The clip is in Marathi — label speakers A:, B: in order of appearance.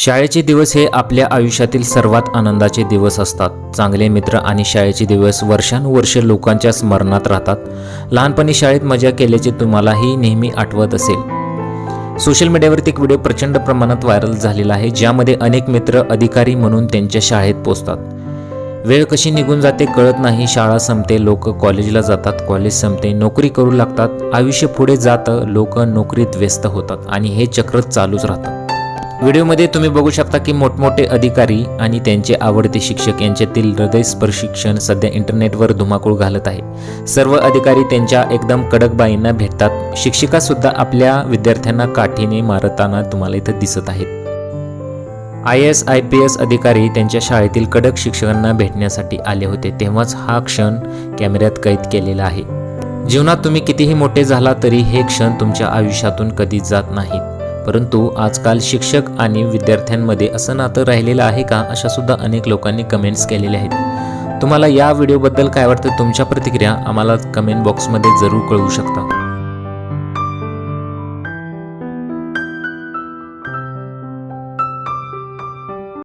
A: शाळेचे दिवस हे आपल्या आयुष्यातील सर्वात आनंदाचे दिवस असतात. चांगले मित्र आणि शाळेचे दिवस वर्षानुवर्ष लोकांच्या स्मरणात राहतात. लहानपणी शाळेत मजा केल्याचे तुम्हालाही नेहमी आठवत असेल. सोशल मीडियावरती एक व्हिडिओ प्रचंड प्रमाणात व्हायरल झालेला आहे ज्यामध्ये अनेक मित्र अधिकारी म्हणून त्यांच्या शाळेत पोचतात वेळ कशी निघून जाते कळत नाही शाळा संपते लोक कॉलेजला जातात कॉलेज संपते नोकरी करू लागतात आयुष्य पुढे जातं लोक नोकरीत व्यस्त होतात आणि हे चक्र चालूच राहतं. व्हिडिओमध्ये तुम्ही बघू शकता की मोठमोठे अधिकारी आणि त्यांचे आवडते शिक्षक यांच्यातील हृदयस्पर्शी क्षण सध्या इंटरनेटवर धुमाकूळ घालत आहे. सर्व अधिकारी त्यांच्या एकदम कडक बाईंना भेटतात. शिक्षिका सुद्धा आपल्या विद्यार्थ्यांना काठीने मारताना तुम्हाला इथं दिसत आहेत. I S I P S अधिकारी त्यांच्या शाळेतील कडक शिक्षकांना भेटण्यासाठी आले होते. तेव्हाच हा क्षण कॅमेऱ्यात कैद केलेला आहे. जीवनात तुम्ही कितीही मोठे झाला तरी हे क्षण तुमच्या आयुष्यातून कधीच जात नाहीत. परंतु आजकाल शिक्षक आणि विद्यार्थ्यांमध्ये असं नातं राहिलेलं आहे का अशा सुद्धा अनेक लोकांनी कमेंट्स केलेल्या आहेत. तुम्हाला या व्हिडिओबद्दल काय वाटतं? तुमच्या प्रतिक्रिया आम्हाला कमेंट बॉक्समध्ये जरूर कळवू शकता.